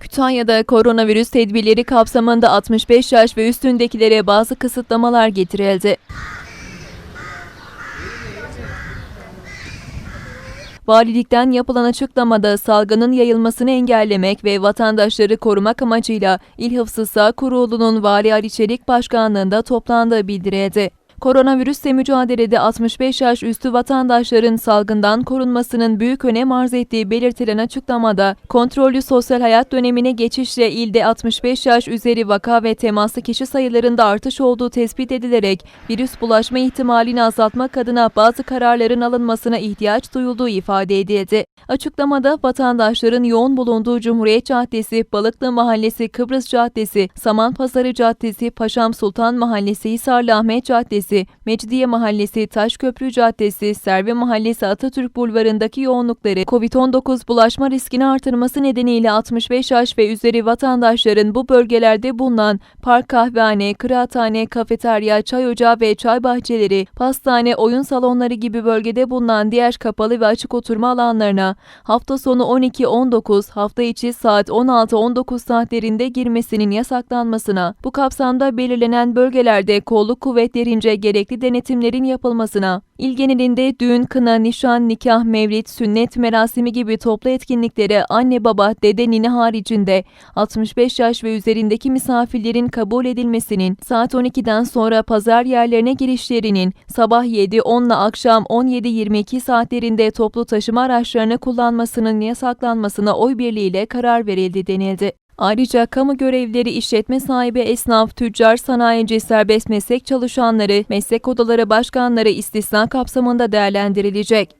Kütahya'da koronavirüs tedbirleri kapsamında 65 yaş ve üstündekilere bazı kısıtlamalar getirildi. Valilikten yapılan açıklamada salgının yayılmasını engellemek ve vatandaşları korumak amacıyla İl Hıfzı Sağ Kurulu'nun Vali Ali Çelik Başkanlığında toplandığı bildirildi. Koronavirüsle mücadelede 65 yaş üstü vatandaşların salgından korunmasının büyük önem arz ettiği belirtilen açıklamada, kontrollü sosyal hayat dönemine geçişle ilde 65 yaş üzeri vaka ve temaslı kişi sayılarında artış olduğu tespit edilerek virüs bulaşma ihtimalini azaltmak adına bazı kararların alınmasına ihtiyaç duyulduğu ifade edildi. Açıklamada vatandaşların yoğun bulunduğu Cumhuriyet Caddesi, Balıklı Mahallesi, Kıbrıs Caddesi, Samanpazarı Caddesi, Paşam Sultan Mahallesi, Hisarlı Ahmet Caddesi, Mecidiye Mahallesi, Taşköprü Caddesi, Serve Mahallesi Atatürk Bulvarı'ndaki yoğunlukları COVID-19 bulaşma riskini artırması nedeniyle 65 yaş ve üzeri vatandaşların bu bölgelerde bulunan park kahvehane, kıraathane, kafeterya, çay ocağı ve çay bahçeleri, pastane, oyun salonları gibi bölgede bulunan diğer kapalı ve açık oturma alanlarına hafta sonu 12-19, hafta içi saat 16-19 saatlerinde girmesinin yasaklanmasına, bu kapsamda belirlenen bölgelerde kolluk kuvvetlerince gerekli denetimlerin yapılmasına, il genelinde düğün, kına, nişan, nikah, mevlid, sünnet merasimi gibi toplu etkinliklere anne baba, dede, nine haricinde 65 yaş ve üzerindeki misafirlerin kabul edilmesinin, saat 12'den sonra pazar yerlerine girişlerinin, sabah 7-10 ile akşam 17-22 saatlerinde toplu taşıma araçlarını kullanmasının yasaklanmasına oy birliğiyle karar verildi denildi. Ayrıca kamu görevlileri, işletme sahibi, esnaf, tüccar, sanayici, serbest meslek çalışanları, meslek odaları başkanları istisna kapsamında değerlendirilecek.